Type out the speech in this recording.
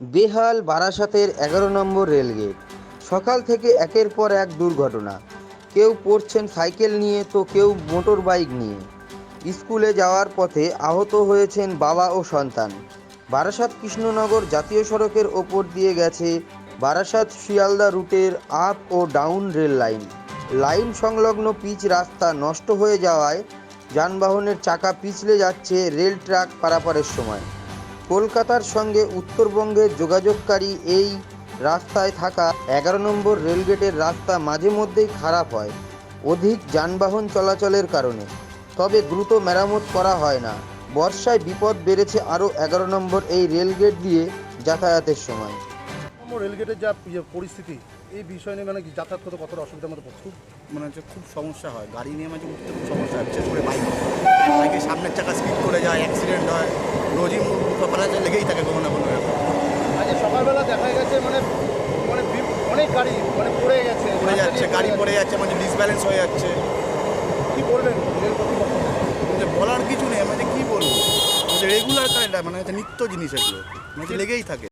বেহাল বারাসাতের এগারো নম্বর রেলগেট। সকাল থেকে একের পর এক দুর্ঘটনা। কেউ পড়ছেন সাইকেল নিয়ে, তো কেউ মোটর বাইক নিয়ে। স্কুলে যাওয়ার পথে আহত হয়েছেন বাবা ও সন্তান। বারাসাত কৃষ্ণনগর জাতীয় সড়কের ওপর দিয়ে গেছে বারাসাত শিয়ালদা রুটের আপ ও ডাউন রেল লাইন। লাইন সংলগ্ন পিচ রাস্তা নষ্ট হয়ে যাওয়ায় যানবাহনের চাকা পিছলে যাচ্ছে রেল ট্রাক পারাপারের সময়। কলকাতার সঙ্গে উত্তরবঙ্গে যোগাযোগকারী এই রাস্তায় থাকা এগারো নম্বর রেলগেটের রাস্তা মাঝে মধ্যেই খারাপ হয় অধিক যানবাহন চলাচলের কারণে। তবে দ্রুত মেরামত করা হয় না। বর্ষায় বিপদ বেড়েছে আরও এগারো নম্বর এই রেলগেট দিয়ে যাতায়াতের সময়। রেলগেটের যা ইয়ে পরিস্থিতি এই বিষয় নিয়ে মানে যাতায়াত করতে কতটা অসুবিধার মধ্যে পড়ছে? খুব মানে হচ্ছে খুব সমস্যা হয়। গাড়ি নিয়ে মাঝে উঠতে খুব সমস্যা হয় বিশেষ করে বাইক বাইকের সামনের চাকা স্পিড করে যায় অ্যাক্সিডেন্ট হয়। রোজই আছে লেগেই থাকে কোনো না কোনো ব্যাপার। আজকে সকালবেলা দেখা গেছে মানে মানে অনেক গাড়ি মানে পড়ে গেছে। পড়ে যাচ্ছে গাড়ি পড়ে যাচ্ছে। মানে ডিসব্যালেন্স হয়ে যাচ্ছে। কী করবেন মানে বলার কিছু নেই মানে কী বলব? রেগুলার কারেন্ট মানে হচ্ছে নিত্য জিনিস এগুলো। মানে লেগেই থাকে।